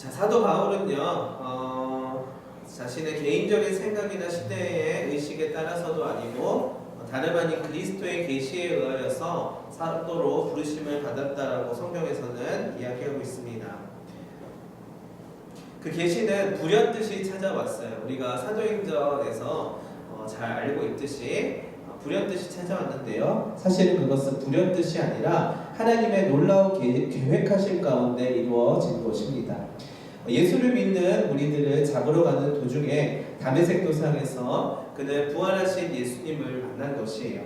자, 사도 바울은요, 어, 자신의 개인적인 생각이나 시대의 의식에 따라서도 아니고, 어, 다름 아닌 그리스도의 계시에 의하여서 사도로 부르심을 받았다라고 성경에서는 이야기하고 있습니다. 그 계시는 불현듯이 찾아왔어요. 우리가 사도행전에서 어, 잘 알고 있듯이 어, 불현듯이 찾아왔는데요. 사실은 그것은 불현듯이 아니라 하나님의 놀라운 계- 계획하신 가운데 이루어진 것입니다. 예수를 믿는 우리들을 잡으러 가는 도중에 담에색 도상에서 그는 부활하신 예수님을 만난 것이에요.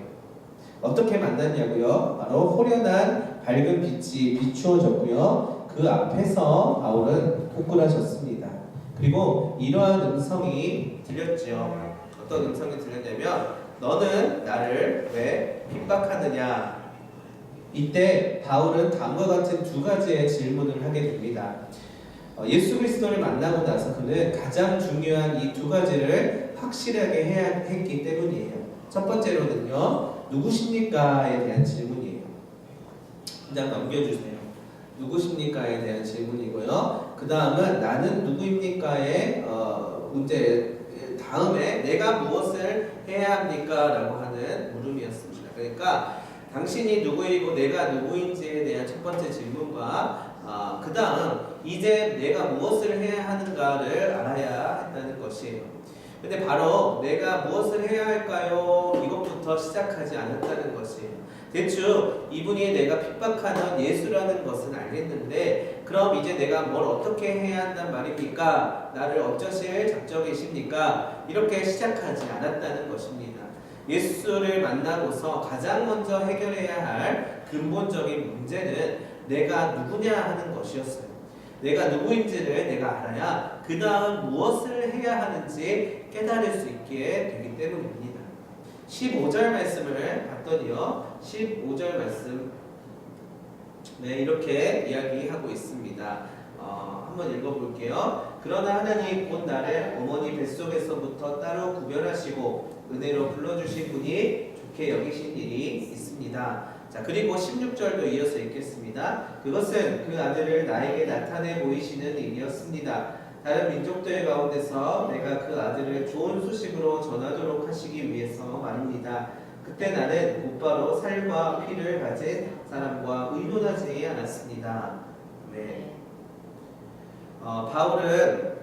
어떻게 만났냐고요? 바로 호련한 밝은 빛이 비추어졌고요. 그 앞에서 바울은 토굴하셨습니다. 그리고 이러한 음성이 들렸죠. 어떤 음성이 들렸냐면 너는 나를 왜 핍박하느냐? 이때 바울은 다음과 같은 두 가지의 질문을 하게 됩니다. 어, 예수 그리스도를 만나고 나서 그는 가장 중요한 이 두 가지를 확실하게 해야 했기 때문이에요. 첫 번째로는요, 누구십니까에 대한 질문이에요. 그냥 넘겨주세요. 누구십니까에 대한 질문이고요. 그 다음은 나는 누구입니까의 어, 문제 다음에 내가 무엇을 해야 합니까라고 하는 물음이었습니다. 그러니까 당신이 누구이고 내가 누구인지에 대한 첫 번째 질문과 아, 그 다음 이제 내가 무엇을 해야 하는가를 알아야 한다는 것이에요. 근데 바로 내가 무엇을 해야 할까요? 이것부터 시작하지 않았다는 것이에요. 대충 이분이 내가 핍박하는 예수라는 것은 알겠는데 그럼 이제 내가 뭘 어떻게 해야 한단 말입니까? 나를 어쩌실 작정이십니까? 이렇게 시작하지 않았다는 것입니다. 예수를 만나고서 가장 먼저 해결해야 할 근본적인 문제는 내가 누구냐 하는 것이었어요. 내가 누구인지를 내가 알아야 그 다음 무엇을 해야 하는지 깨달을 수 있게 되기 때문입니다. 15절 말씀을 봤더니요. 15절 말씀 네 이렇게 이야기하고 있습니다. 어, 한번 읽어볼게요. 그러나 하나님 곧 나를 어머니 뱃속에서부터 따로 구별하시고 은혜로 불러주신 분이 좋게 여기신 일이 있습니다. 자 그리고 16절도 이어서 읽겠습니다. 그것은 그 아들을 나에게 나타내 보이시는 일이었습니다. 다른 민족들 가운데서 내가 그 아들을 좋은 소식으로 전하도록 하시기 위해서 말입니다. 그때 나는 곧바로 살과 피를 가진 사람과 의논하지 않았습니다. 네. 어, 바울은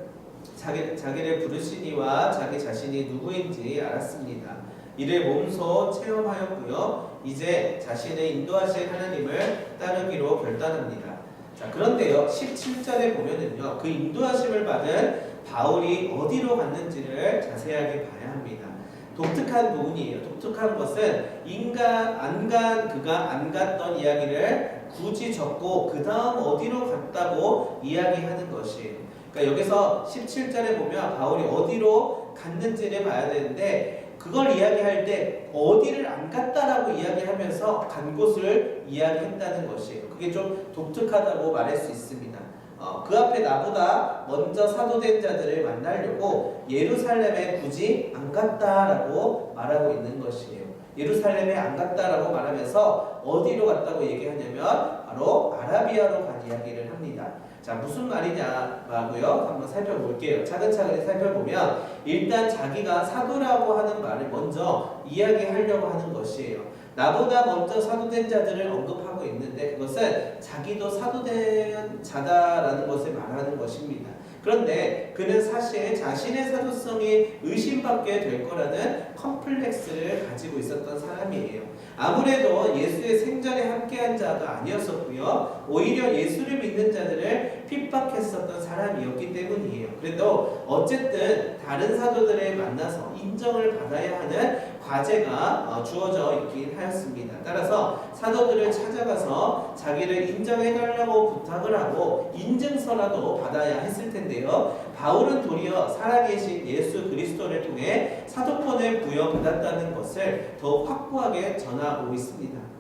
자기, 자기를 부르시니와 자기 자신이 누구인지 알았습니다. 이를 몸소 체험하였고요. 이제 자신의 인도하실 하나님을 따르기로 결단합니다. 자, 그런데요, 17절에 보면은요, 그 인도하심을 받은 바울이 어디로 갔는지를 자세하게 봐야 합니다. 독특한 부분이에요. 독특한 것은 인간 안간 그가 안 갔던 이야기를 굳이 적고 그 다음 어디로 갔다고 이야기하는 것이에요. 그러니까 여기서 17절에 보면 바울이 어디로 갔는지를 봐야 되는데 그걸 이야기할 때 어디를 안 갔다라고 이야기하면서 간 곳을 이야기한다는 것이에요. 그게 좀 독특하다고 말할 수 있습니다. 어, 그 앞에 나보다 먼저 사도된 자들을 만나려고 예루살렘에 굳이 안 갔다라고 말하고 있는 것이에요. 예루살렘에 안 갔다라고 말하면서 어디로 갔다고 얘기하냐면 바로 아라비아로 간 이야기를 합니다. 자 무슨 말이냐라고요 한번 살펴볼게요. 차근차근 살펴보면 일단 자기가 사도라고 하는 말을 먼저 이야기하려고 하는 것이에요. 나보다 먼저 사도된 자들을 언급하고 있는데 그것은 자기도 사도된 자다라는 것을 말하는 것입니다. 그런데 그는 사실 자신의 사도성이 의심받게 될 거라는 컴플렉스를 가지고 있었던 사람이에요. 아무래도 예수의 생전에 함께한 자가 아니었었고요. 오히려 예수를 믿는 자들을 핍박했었던 사람이었기 때문이에요. 그래도 어쨌든 다른 사도들을 만나서 인정을 받아야 하는 과제가 어, 주어져 있긴 하였습니다. 따라서 사도들을 찾아가서 자기를 인정해달라고 부탁을 하고 인증서라도 받아야 했을 텐데요. 바울은 도리어 살아계신 예수 그리스도를 통해 사도권을 부여받았다는 것을 더 확고하게 전하고 있습니다.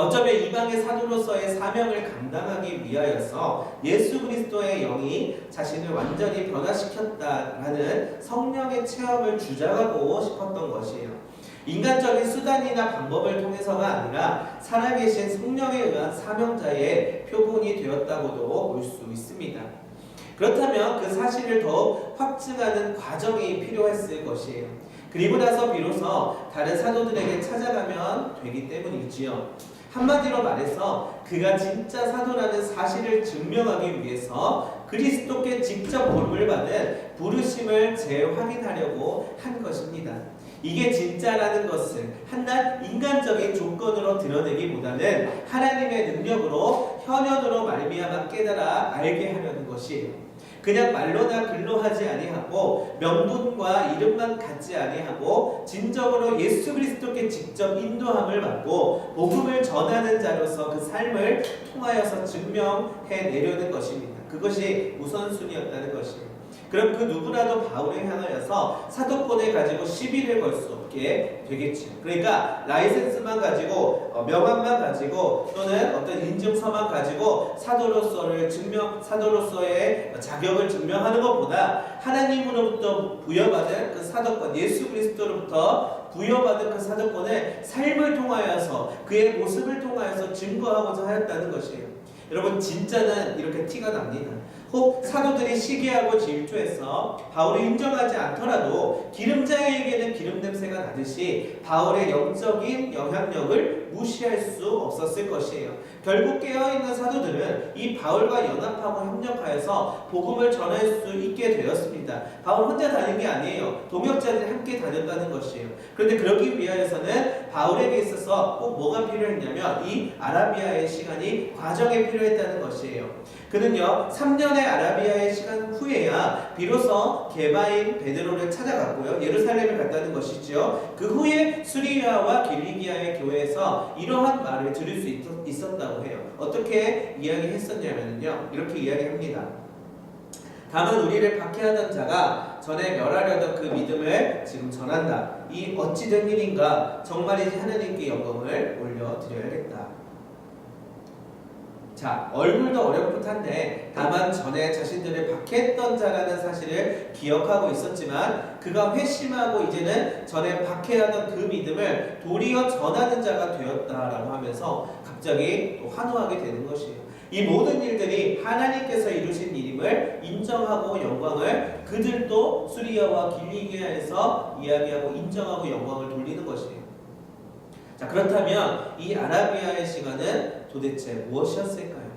어쩌면 이방의 사도로서의 사명을 감당하기 위하여서 예수 그리스도의 영이 자신을 완전히 변화시켰다라는 성령의 체험을 주장하고 싶었던 것이에요. 인간적인 수단이나 방법을 통해서가 아니라 살아계신 성령에 의한 사명자의 표본이 되었다고도 볼 수 있습니다. 그렇다면 그 사실을 더욱 확증하는 과정이 필요했을 것이에요. 그리고 나서 비로소 다른 사도들에게 찾아가면 되기 때문이지요. 한마디로 말해서 그가 진짜 사도라는 사실을 증명하기 위해서 그리스도께 직접 부름을 받은 부르심을 재확인하려고 한 것입니다. 이게 진짜라는 것을 한낱 인간적인 조건으로 드러내기보다는 하나님의 능력으로 현현으로 말미암아 깨달아 알게 하려는 것이에요. 그냥 말로나 글로 하지 아니하고 명분과 이름만 갖지 아니하고 진정으로 예수 그리스도께 직접 인도함을 받고 복음을 전하는 자로서 그 삶을 통하여서 증명해 내려는 것입니다. 그것이 우선순위였다는 것이에요. 그럼 그 누구라도 바울을 향하여서 사도권을 가지고 시비를 걸 수 없게 되겠죠. 그러니까 라이센스만 가지고 어, 명함만 가지고 또는 어떤 인증서만 가지고 사도로서를 증명 사도로서의 자격을 증명하는 것보다 하나님으로부터 부여받은 그 사도권 예수 그리스도로부터 부여받은 그 사도권을 삶을 통하여서 그의 모습을 통하여서 증거하고자 하였다는 것이에요. 여러분 진짜는 이렇게 티가 납니다. 혹 사도들이 시기하고 질투해서 바울을 인정하지 않더라도 기름장에게는 기름 냄새가 나듯이 바울의 영적인 영향력을 무시할 수 없었을 것이에요. 결국 깨어있는 사도들은 이 바울과 연합하고 협력하여서 복음을 전할 수 있게 되었습니다. 바울 혼자 다닌 게 아니에요. 동역자들이 함께 다녔다는 것이에요. 그런데 그러기 위하여서는 바울에게 있어서 꼭 뭐가 필요했냐면 이 아라비아의 시간이 과정에 필요했다는 것이에요. 그는요 3년의 아라비아의 시간 후에야 비로소 개바인 베드로를 찾아갔고요 예루살렘을 갔다는 것이죠. 그 후에 수리아와 길리기아의 교회에서 이러한 말을 들을 수 있, 있었다 고 해요. 어떻게 이야기했었냐면요 이렇게 이야기합니다. 다만 우리를 박해하던 자가 전에 멸하려던 그 믿음을 지금 전한다. 이 어찌된 일인가? 정말이지 하나님께 영광을 올려드려야겠다. 자, 얼굴도 어렴풋한데 다만 전에 자신들을 박해했던 자라는 사실을 기억하고 있었지만 그가 회심하고 이제는 전에 박해하던 그 믿음을 도리어 전하는 자가 되었다라고 하면서 갑자기 또 환호하게 되는 것이에요. 이 모든 일들이 하나님께서 이루신 일임을 인정하고 영광을 그들도 수리아와 길리기아에서 이야기하고 인정하고 영광을 돌리는 것이에요. 자, 그렇다면 이 아라비아의 시간은 도대체 무엇이었을까요?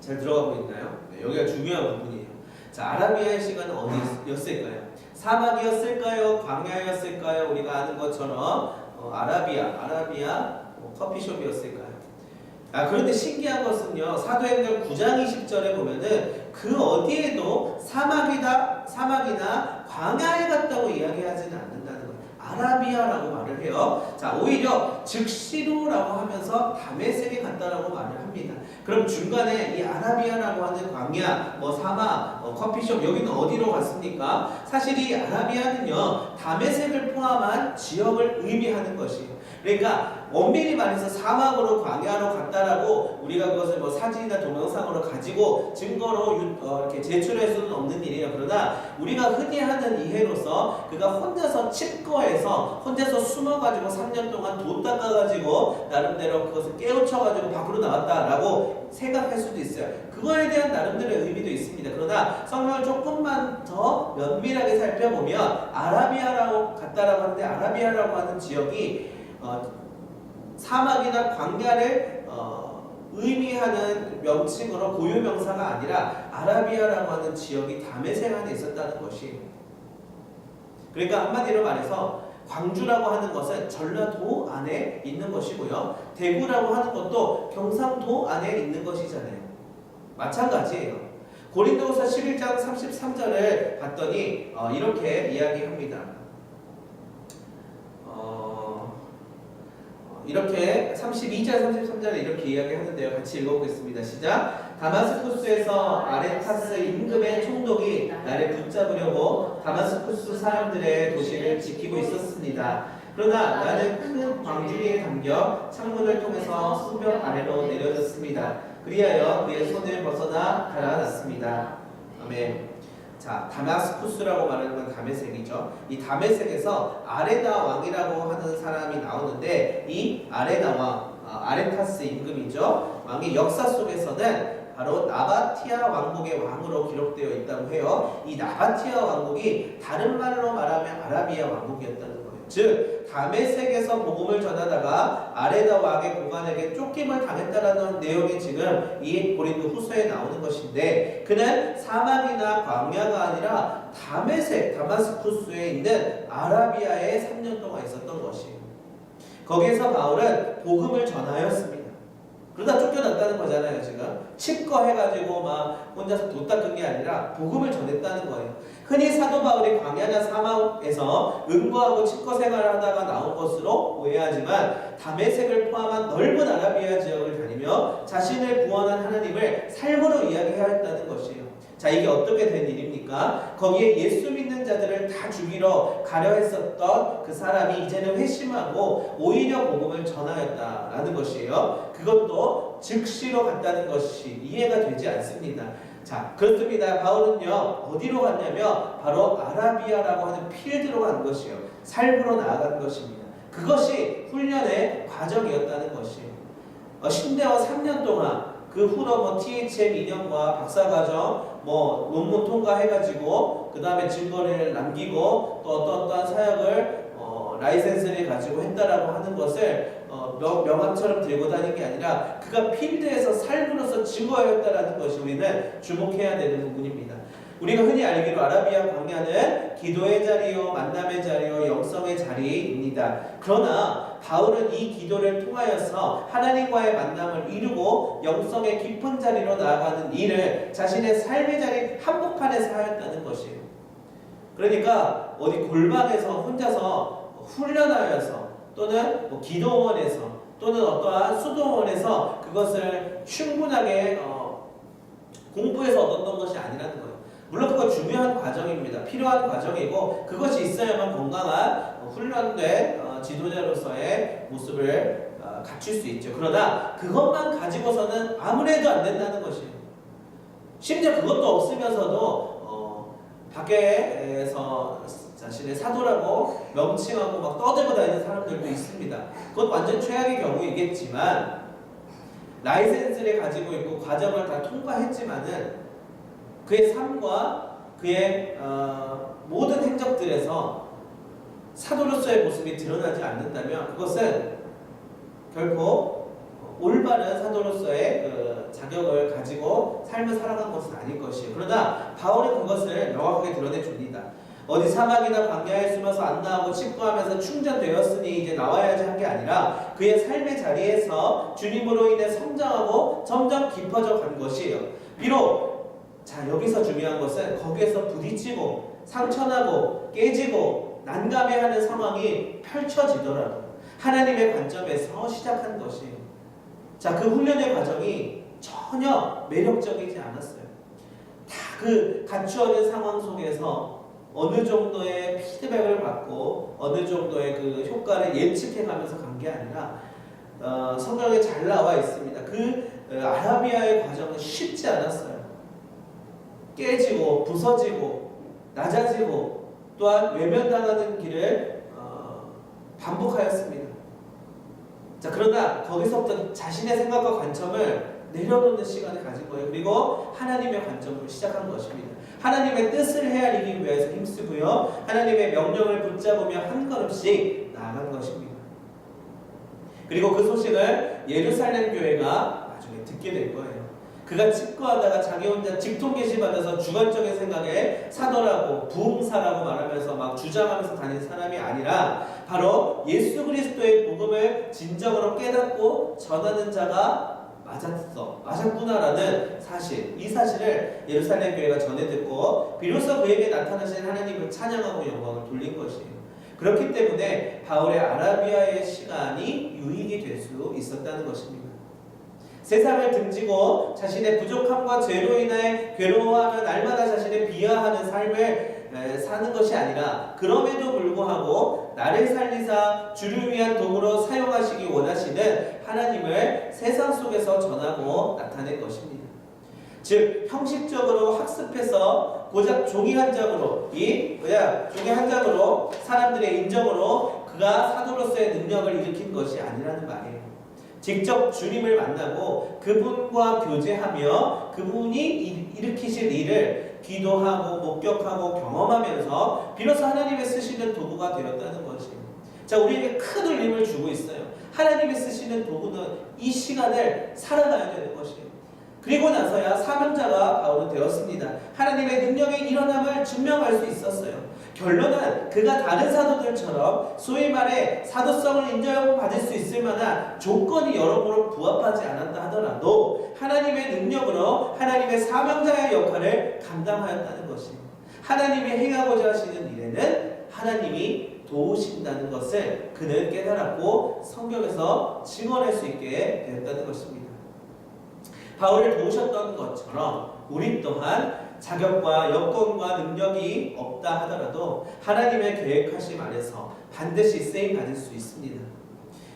잘 들어가고 있나요? 네, 여기가 중요한 부분이에요. 자, 아라비아의 시간은 어디였을까요? 사막이었을까요? 광야였을까요? 우리가 아는 것처럼 어, 아라비아, 아라비아 어, 커피숍이었을까요? 아, 그런데 신기한 것은요, 사도행전 9장 20절에 보면은 그 어디에도 사막이다, 사막이나 광야에 갔다고 이야기하지는 않는다는 거예요. 아라비아라고 말을 해요. 자, 오히려 즉시로라고 하면서 다메섹에 갔다라고 말을 합니다. 그럼 중간에 이 아라비아라고 하는 광야, 뭐 사막, 어, 커피숍 여기는 어디로 갔습니까? 사실 이 아라비아는요 다메섹을 포함한 지역을 의미하는 것이에요. 그러니까 엄밀히 말해서 사막으로 광야로 갔다라고 우리가 그것을 뭐 사진이나 동영상으로 가지고 증거로 유- 어, 이렇게 제출할 수는 없는 일이에요. 그러나 우리가 흔히 하는 이해로서 그가 혼자서 칩거해서 혼자서 숨어가지고 3년 동안 돈 닦아가지고 나름대로 그것을 깨우쳐가지고 밖으로 나왔다라고 생각할 수도 있어요. 그거에 대한 나름대로의 의미도 있습니다. 그러나 성경을 조금만 더 면밀하게 살펴보면 아라비아라고 갔다라고 하는데 아라비아라고 하는 지역이 어, 사막이나 광야를 어, 의미하는 명칭으로 고유 명사가 아니라 아라비아라고 하는 지역이 다메섹 안에 있었다는 것이 그러니까 한마디로 말해서 광주라고 하는 것은 전라도 안에 있는 것이고요. 대구라고 하는 것도 경상도 안에 있는 것이잖아요. 마찬가지예요. 고린도후서 11장 33절을 봤더니 어, 이렇게 이야기합니다. 어, 어, 이렇게 32절 33절에 이렇게 이야기하는데요. 같이 읽어보겠습니다. 시작. 다마스쿠스에서 아레타스 임금의 총독이 나를 붙잡으려고 다마스쿠스 사람들의 도시를 지키고 있었습니다. 그러나 나는 큰 광주리에 담겨 창문을 통해서 수벽 아래로 내려졌습니다. 그리하여 그의 손을 벗어나 달아났습니다. 아멘. 자, 다마스쿠스라고 말하는 건 다메섹이죠. 이 다메섹에서 아레나 왕이라고 하는 사람이 나오는데 이 아레나 왕, 아, 아레타스 임금이죠. 왕이 역사 속에서는 바로 나바티아 왕국의 왕으로 기록되어 있다고 해요. 이 나바티아 왕국이 다른 말로 말하면 아라비아 왕국이었다는 거예요. 즉 다메섹에서 복음을 전하다가 아레다 왕의 고관에게 쫓김을 당했다라는 내용이 지금 이 고린도 후서에 나오는 것인데 그는 사막이나 광야가 아니라 다메섹 다마스쿠스에 있는 아라비아에 3년 동안 있었던 것이에요. 거기에서 바울은 복음을 전하였습니다. 그러다 쫓겨났다는 거잖아요, 지금. 칩거 해가지고 막 혼자서 돈 닦은 게 아니라 복음을 전했다는 거예요. 흔히 사도 바울이 광야나 사막에서 은거하고 칩거 생활을 하다가 나온 것으로 오해하지만 다메섹을 포함한 넓은 아라비아 지역을 다니며 자신을 구원한 하나님을 삶으로 이야기해야 했다는 것이에요. 자, 이게 어떻게 된 일입니까? 거기에 예수 믿는 자들을 다 죽이러 가려 했었던 그 사람이 이제는 회심하고 오히려 복음을 전하였다라는 것이에요. 그것도 즉시로 갔다는 것이 이해가 되지 않습니다. 자, 그렇습니다. 바울은요, 어디로 갔냐면, 바로 아라비아라고 하는 필드로 간 것이요. 삶으로 나아간 것입니다. 그것이 훈련의 과정이었다는 것이에요. 어, 신대와 3년 동안 그 후로 뭐 THM 2년과 박사과정 뭐 논문 통과해가지고 그 다음에 증거를 남기고 또 어떤 어떠한 사역을 어, 라이센스를 가지고 했다라고 하는 것을 어, 명, 명함처럼 들고 다닌 게 아니라 그가 필드에서 삶으로서 증거하였다라는 것이 우리는 주목해야 되는 부분입니다. 우리가 흔히 알기로 아라비아 광야는 기도의 자리요, 만남의 자리요, 영성의 자리입니다. 그러나 바울은 이 기도를 통하여서 하나님과의 만남을 이루고 영성의 깊은 자리로 나아가는 일을 자신의 삶의 자리 한복판에서 하였다는 것이에요. 그러니까 어디 골방에서 혼자서 훈련하여서 또는 뭐 기도원에서 또는 어떠한 수도원에서 그것을 충분하게 어, 공부해서 얻었던 것이 아니라는 거예요. 물론 그거 중요한 과정입니다. 필요한 과정이고 그것이 있어야만 건강한 어, 훈련된 어, 지도자로서의 모습을 어, 갖출 수 있죠. 그러나 그것만 가지고서는 아무래도 안 된다는 것이에요. 심지어 그것도 없으면서도 어, 밖에서 자신의 사도라고 명칭하고 막 떠들고 다니는 사람들도 있습니다. 그건 완전 최악의 경우이겠지만 라이센스를 가지고 있고 과정을 다 통과했지만은 그의 삶과 그의 어, 모든 행적들에서 사도로서의 모습이 드러나지 않는다면 그것은 결코 올바른 사도로서의 그 자격을 가지고 삶을 살아간 것은 아닐 것이에요. 그러나 바울은 그것을 명확하게 드러내 줍니다. 어디 사막이나 광야에 숨어서 안 나오고 칩구하면서 충전되었으니 이제 나와야지 한 게 아니라 그의 삶의 자리에서 주님으로 인해 성장하고 점점 깊어져 간 것이에요. 비록 자 여기서 중요한 것은 거기에서 부딪히고 상처나고 깨지고 난감해하는 상황이 펼쳐지더라도 하나님의 관점에서 시작한 것이에요. 자, 그 훈련의 과정이 전혀 매력적이지 않았어요. 다 그 갖추어진 상황 속에서 어느 정도의 피드백을 받고 어느 정도의 그 효과를 예측해 가면서 간 게 아니라 어, 성경에 잘 나와 있습니다. 그 어, 아라비아의 과정은 쉽지 않았어요. 깨지고 부서지고 낮아지고 또한 외면당하는 길을 어, 반복하였습니다. 자 그러나 거기서부터 자신의 생각과 관점을 내려놓는 시간을 가진 거예요. 그리고 하나님의 관점으로 시작한 것입니다. 하나님의 뜻을 헤아리기 위해서 힘쓰고요. 하나님의 명령을 붙잡으며 한 걸음씩 나아간 것입니다. 그리고 그 소식을 예루살렘 교회가 나중에 듣게 될 거예요. 그가 직구하다가 자기 혼자 직통 계시 받아서 주관적인 생각에 사도라고 부흥사라고 말하면서 막 주장하면서 다닌 사람이 아니라 바로 예수 그리스도의 복음을 진정으로 깨닫고 전하는 자가 맞았어, 맞았구나라는 사실, 이 사실을 예루살렘 교회가 전해 듣고 비로소 그에게 나타나신 하나님을 찬양하고 영광을 돌린 것이에요. 그렇기 때문에 바울의 아라비아의 시간이 유익이 될 수 있었다는 것입니다. 세상을 등지고 자신의 부족함과 죄로 인해 괴로워하며 날마다 자신을 비하하는 삶을 에, 사는 것이 아니라 그럼에도 불구하고 나를 살리사 주를 위한 도구로 사용하시기 원하시는 하나님을 세상 속에서 전하고 나타낼 것입니다. 즉 형식적으로 학습해서 고작 종이 한 장으로 이 뭐야 종이 한 장으로 사람들의 인정으로 그가 사도로서의 능력을 일으킨 것이 아니라는 말이에요. 직접 주님을 만나고 그분과 교제하며 그분이 일- 일으키실 일을 기도하고 목격하고 경험하면서 비로소 하나님의 쓰시는 도구가 되었다는 것이에요. 자, 우리에게 큰 울림을 주고 있어요. 하나님이 쓰시는 도구는 이 시간을 살아가야 되는 것이에요. 그리고 나서야 사명자가 바울은 되었습니다. 하나님의 능력의 일어남을 증명할 수 있었어요. 결론은 그가 다른 사도들처럼 소위 말해 사도성을 인정받을 수 있을 만한 조건이 여러모로 부합하지 않았다 하더라도 하나님의 능력으로 하나님의 사명자의 역할을 감당하였다는 것입니다. 하나님이 행하고자 하시는 일에는 하나님이 도우신다는 것을 그는 깨달았고 성경에서 증언할 수 있게 되었다는 것입니다. 바울을 도우셨던 것처럼 우리 또한 자격과 여건과 능력이 없다 하더라도 하나님의 계획하심 안에서 반드시 쓰임 받을 수 있습니다.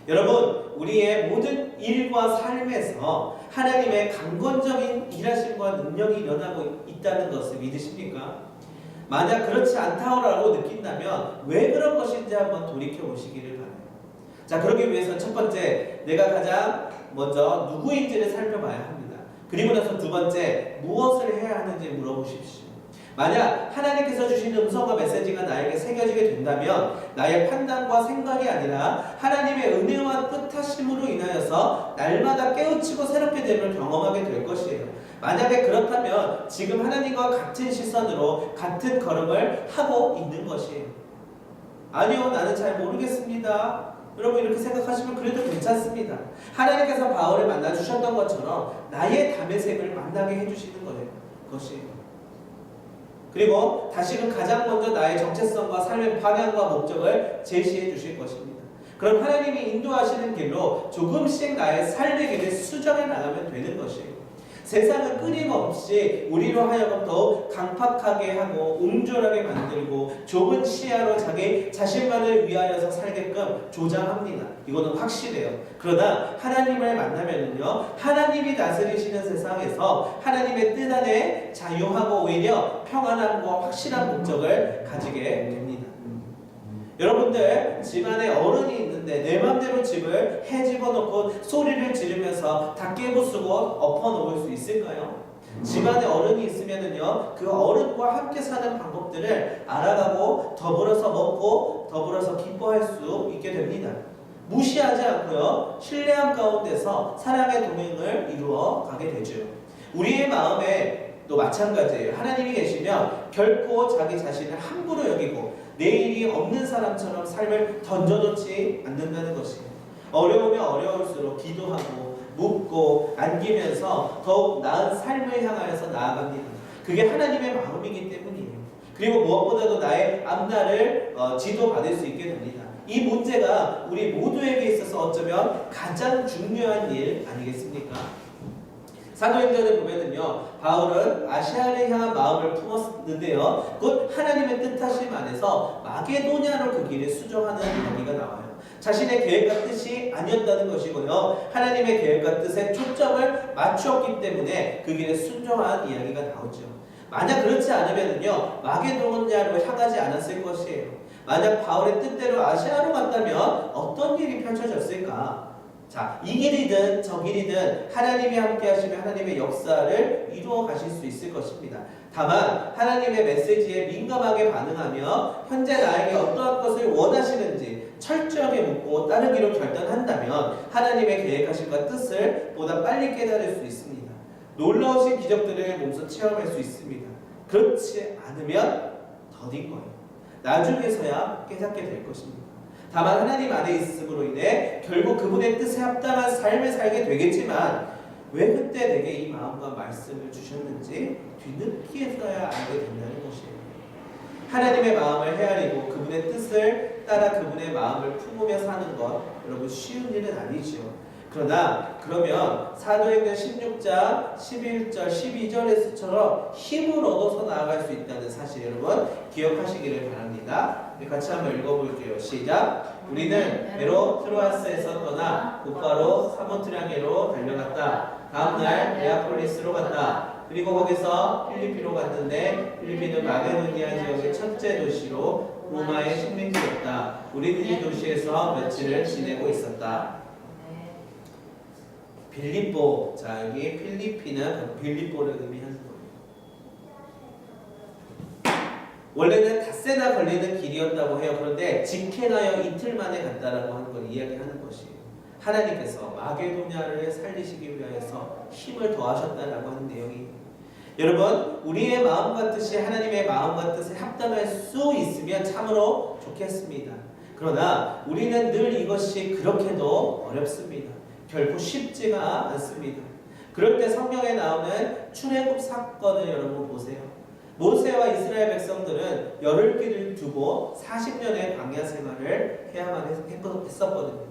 여러분, 우리의 모든 일과 삶에서 하나님의 강건적인 일하심과 능력이 일어나고 있다는 것을 믿으십니까? 만약 그렇지 않다고 느낀다면 왜 그런 것인지 한번 돌이켜 보시기를 바라요. 자, 그러기 위해서 첫 번째, 내가 가장 먼저 누구인지를 살펴봐야 합니다. 그리고 나서 두 번째, 무엇을 해야 하는지 물어보십시오. 만약 하나님께서 주신 음성과 메시지가 나에게 새겨지게 된다면 나의 판단과 생각이 아니라 하나님의 은혜와 뜻하심으로 인하여서 날마다 깨우치고 새롭게 됨을 경험하게 될 것이에요. 만약에 그렇다면 지금 하나님과 같은 시선으로 같은 걸음을 하고 있는 것이에요. 아니요, 나는 잘 모르겠습니다. 여러분 이렇게 생각하시면 그래도 괜찮습니다. 하나님께서 바울을 만나 주셨던 것처럼 나의 담의색을 만나게 해주시는 거예요. 것이에요. 그리고 다시금 가장 먼저 나의 정체성과 삶의 방향과 목적을 제시해 주실 것입니다. 그럼 하나님이 인도하시는 길로 조금씩 나의 삶의 길을 수정해 나가면 되는 것이에요. 세상은 끊임없이 우리로 하여금 더욱 강팍하게 하고 옹졸하게 만들고 좁은 시야로 자기 자신만을 위하여서 살게끔 조장합니다. 이거는 확실해요. 그러나 하나님을 만나면은요, 하나님이 다스리시는 세상에서 하나님의 뜻 안에 자유하고 오히려 평안함과 확실한 목적을 가지게 됩니다. 여러분들 집안에 어른이 있는데 내 맘대로 집을 해 집어넣고 소리를 지르면서 다 깨부수고 엎어놓을 수 있을까요? 집안에 어른이 있으면은요 그 어른과 함께 사는 방법들을 알아가고 더불어서 먹고 더불어서 기뻐할 수 있게 됩니다. 무시하지 않고요 신뢰함 가운데서 사랑의 동행을 이루어 가게 되죠. 우리의 마음에 또 마찬가지예요. 하나님이 계시면 결코 자기 자신을 함부로 여기고 내일이 없는 사람처럼 삶을 던져놓지 않는다는 것이에요. 어려우면 어려울수록 기도하고 묻고 안기면서 더욱 나은 삶을 향하여서 나아갑니다. 그게 하나님의 마음이기 때문이에요. 그리고 무엇보다도 나의 앞날을 어, 지도받을 수 있게 됩니다. 이 문제가 우리 모두에게 있어서 어쩌면 가장 중요한 일 아니겠습니까? 사도행전을 보면은요, 바울은 아시아를 향한 마음을 품었는데요, 곧 하나님의 뜻하심 안에서 마게도냐로 그 길을 수정하는 이야기가 나와요. 자신의 계획과 뜻이 아니었다는 것이고요, 하나님의 계획과 뜻에 초점을 맞추었기 때문에 그 길에 순종한 이야기가 나오죠. 만약 그렇지 않으면은요, 마게도냐로 향하지 않았을 것이에요. 만약 바울의 뜻대로 아시아로 갔다면 어떤 일이 펼쳐졌을까? 자, 이 길이든 저 길이든 하나님이 함께 하시면 하나님의 역사를 이루어 가실 수 있을 것입니다. 다만 하나님의 메시지에 민감하게 반응하며 현재 나에게 어떠한 것을 원하시는지 철저하게 묻고 따르기로 결단한다면 하나님의 계획하심과 뜻을 보다 빨리 깨달을 수 있습니다. 놀라우신 기적들을 몸소 체험할 수 있습니다. 그렇지 않으면 더딘 거예요. 나중에서야 깨닫게 될 것입니다. 다만 하나님 안에 있음으로 인해 결국 그분의 뜻에 합당한 삶을 살게 되겠지만 왜 그때 내게 이 마음과 말씀을 주셨는지 뒤늦게서야 알게 된다는 것이에요. 하나님의 마음을 헤아리고 그분의 뜻을 따라 그분의 마음을 품으며 사는 것 여러분 쉬운 일은 아니죠. 그러나 그러면 사도행전 16장 11절 12절에서처럼 힘을 얻어서 나아갈 수 있다는 사실 여러분 기억하시기를 바랍니다. 네, 같이 한번 읽어볼게요. 시작. 우리는 베로 트로아스에서 떠나 곧바로 사모트랑에로 달려갔다. 다음날 네아폴리스로 갔다. 그리고 거기서 필리피로 갔는데 필리피는 마게도니아 지역의 첫째 도시로 로마의 식민지였다. 우리는 이 도시에서 며칠을 지내고 있었다. 빌립보. 자, 여기 필리핀은 빌립보를 의미하는 거예요. 원래는 닷새나 걸리는 길이었다고 해요. 그런데 직행하여 이틀 만에 갔다라고 하는 걸 이야기하는 것이에요. 하나님께서 마게도냐를 살리시기 위하여서 힘을 더하셨다라고 하는 내용이 여러분 우리의 마음과 뜻이 하나님의 마음과 뜻에 합당할 수 있으면 참으로 좋겠습니다. 그러나 우리는 늘 이것이 그렇게도 어렵습니다. 결코 쉽지가 않습니다. 그럴 때 성경에 나오는 출애굽 사건을 여러분 보세요. 모세와 이스라엘 백성들은 열흘 길을 두고 40년의 광야 생활을 해야만 했- 했었거든요.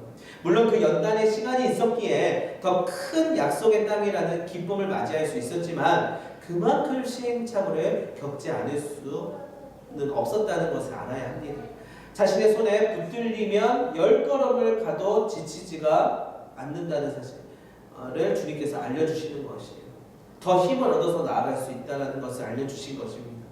물론 그 연단의 시간이 있었기에 더 큰 약속의 땅이라는 기쁨을 맞이할 수 있었지만 그만큼 시행착오를 겪지 않을 수는 없었다는 것을 알아야 합니다. 자신의 손에 붙들리면 열 걸음을 가도 지치지가 않는다는 사실을 주님께서 알려주시는 것이에요. 더 힘을 얻어서 나아갈 수 있다는 것을 알려주신 것입니다.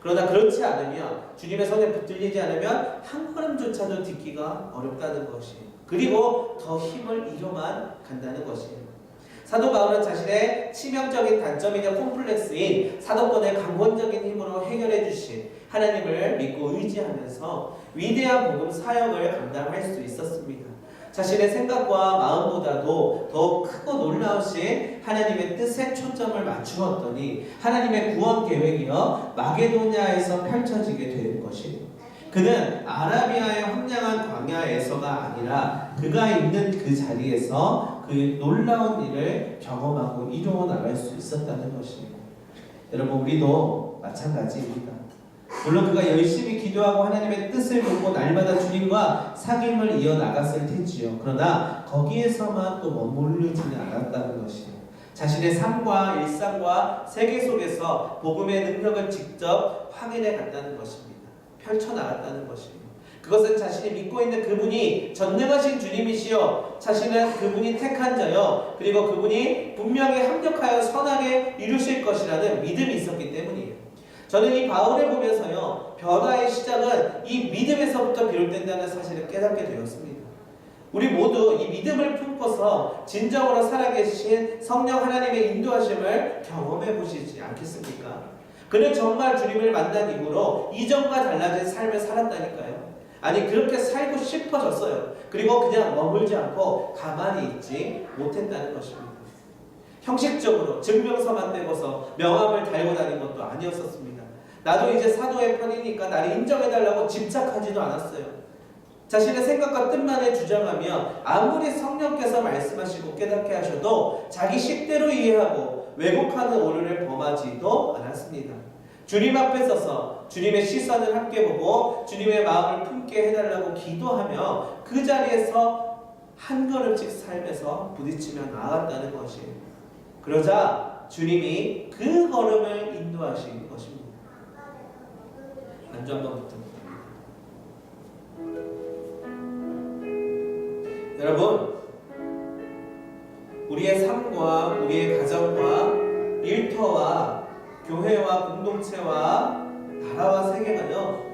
그러나 그렇지 않으면 주님의 손에 붙들리지 않으면 한 걸음조차도 딛기가 어렵다는 것이에요. 그리고 더 힘을 잃어만 간다는 것이에요. 사도 바울은 자신의 치명적인 단점이자 콤플렉스인 사도권의 강권적인 힘으로 해결해 주신 하나님을 믿고 의지하면서 위대한 복음 사역을 감당할 수 있었습니다. 자신의 생각과 마음보다도 더 크고 놀라우신 하나님의 뜻에 초점을 맞추었더니 하나님의 구원 계획이요 마게도냐에서 펼쳐지게 된 것이에요. 그는 아라비아의 황량한 광야에서가 아니라 그가 있는 그 자리에서 그 놀라운 일을 경험하고 이루어 나갈 수 있었다는 것이에요. 여러분 우리도 마찬가지입니다. 물론 그가 열심히 기도하고 하나님의 뜻을 묻고 날마다 주님과 사귐을 이어 나갔을 테지요. 그러나 거기에서만 또 머무르지는 않았다는 것이에요. 자신의 삶과 일상과 세계 속에서 복음의 능력을 직접 확인해 갔다는 것입니다. 펼쳐 나갔다는 것이에요. 그것은 자신이 믿고 있는 그분이 전능하신 주님이시요. 자신은 그분이 택한 자요. 그리고 그분이 분명히 합력하여 선하게 이루실 것이라는 믿음이 있었기 때문이에요. 저는 이 바울을 보면서요. 변화의 시작은 이 믿음에서부터 비롯된다는 사실을 깨닫게 되었습니다. 우리 모두 이 믿음을 품고서 진정으로 살아계신 성령 하나님의 인도하심을 경험해 보시지 않겠습니까? 그는 정말 주님을 만난 이후로 이전과 달라진 삶을 살았다니까요. 아니 그렇게 살고 싶어졌어요. 그리고 그냥 머물지 않고 가만히 있지 못했다는 것입니다. 형식적으로 증명서만 떼고서 명함을 달고 다닌 것도 아니었었습니다. 나도 이제 사도의 편이니까 나를 인정해달라고 집착하지도 않았어요. 자신의 생각과 뜻만을 주장하며 아무리 성령께서 말씀하시고 깨닫게 하셔도 자기 식대로 이해하고 왜곡하는 오류를 범하지도 않았습니다. 주님 앞에 서서 주님의 시선을 함께 보고 주님의 마음을 품게 해달라고 기도하며 그 자리에서 한 걸음씩 삶에서 부딪히며 나아갔다는 것이에요. 그러자 주님이 그 걸음을 인도하신 것 안주 한번 부탁드립니다. 여러분, 우리의 삶과 우리의 가정과 일터와 교회와 공동체와 나라와 세계가요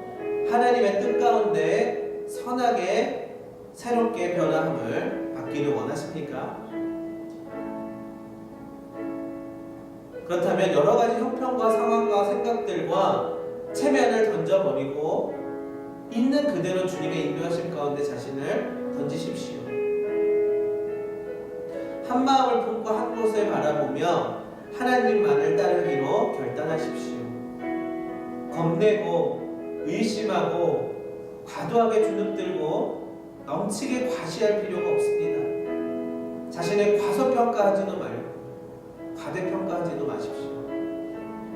하나님의 뜻 가운데 선하게 새롭게 변화함을 받기를 원하십니까? 그렇다면 여러 가지 형편과 상황과 생각들과 체면을 던져버리고 있는 그대로 주님의 인도하심 가운데 자신을 던지십시오. 한 마음을 품고 한 곳을 바라보며 하나님만을 따르기로 결단하십시오. 겁내고 의심하고 과도하게 주눅들고 넘치게 과시할 필요가 없습니다. 자신을 과소평가하지도 말고 과대평가하지도 마십시오.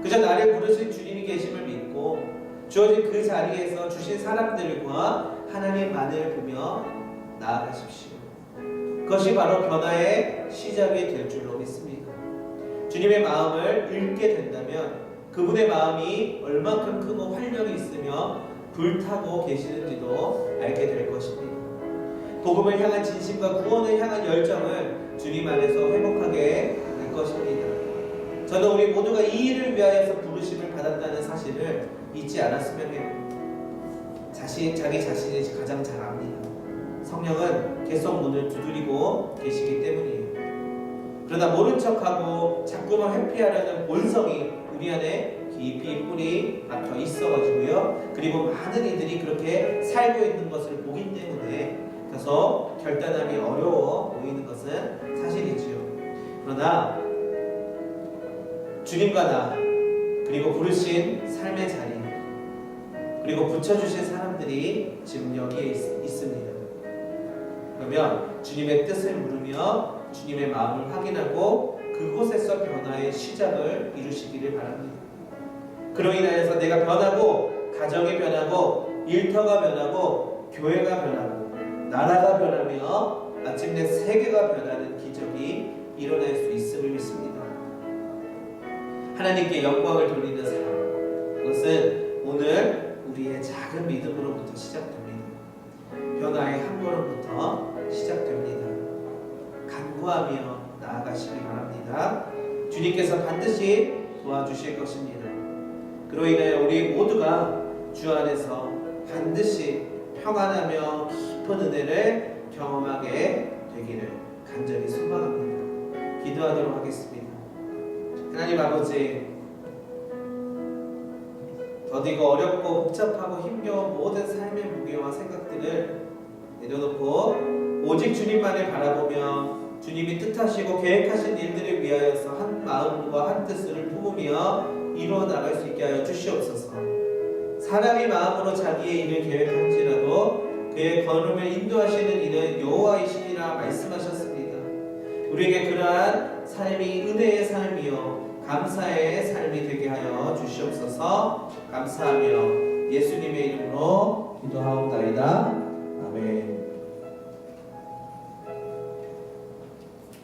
그저 나를 부르신 주님이 계심을 믿 고 주어진 그 자리에서 주신 사람들과 하나님만을 보며 나아가십시오. 그것이 바로 변화의 시작이 될 줄로 믿습니다. 주님의 마음을 읽게 된다면 그분의 마음이 얼만큼 크고 활력이 있으며 불타고 계시는지도 알게 될 것입니다. 복음을 향한 진심과 구원을 향한 열정을 주님 안에서 회복하게 될 것입니다. 저는 우리 모두가 이 일을 위하여서 부르심을 받았다는 사실을 잊지 않았으면 해요. 자신, 자기 자신이 가장 잘 압니다. 성령은 계속 문을 두드리고 계시기 때문이에요. 그러다 모른 척하고 자꾸만 회피하려는 본성이 우리 안에 깊이 뿌리 박혀 있어가지고요. 그리고 많은 이들이 그렇게 살고 있는 것을 보기 때문에 다소 결단함이 어려워 보이는 것은 사실이지요. 그러나 주님과 나 그리고 부르신 삶의 자리 그리고 붙여주신 사람들이 지금 여기에 있, 있습니다. 그러면 주님의 뜻을 물으며 주님의 마음을 확인하고 그곳에서 변화의 시작을 이루시기를 바랍니다. 그로 인하여서 내가 변하고 가정이 변하고 일터가 변하고 교회가 변하고 나라가 변하며 마침내 세계가 변하는 기적이 일어날 수 있음을 믿습니다. 하나님께 영광을 돌리는 삶 그것은 오늘 우리의 작은 믿음으로부터 시작됩니다. 변화의 한 걸음부터 시작됩니다. 간구하며 나아가시기 바랍니다. 주님께서 반드시 도와주실 것입니다. 그로 인하여 우리 모두가 주 안에서 반드시 평안하며 깊은 은혜를 경험하게 되기를 간절히 소망합니다. 기도하도록 하겠습니다. 하나님 아버지, 더디고 어렵고 복잡하고 힘겨운 모든 삶의 무게와 생각들을 내려놓고 오직 주님만을 바라보며 주님이 뜻하시고 계획하신 일들을 위하여서 한 마음과 한 뜻을 품으며 이루어 나갈 수 있게 하여 주시옵소서. 사람이 마음으로 자기의 일을 계획할지라도 그의 걸음을 인도하시는 이는 여호와이시니라 말씀하셨습니다. 우리에게 그러한 삶이 은혜의 삶이요 감사의 삶이 되게 하여 주시옵소서. 감사하며 예수님의 이름으로 기도하옵나이다. 아멘.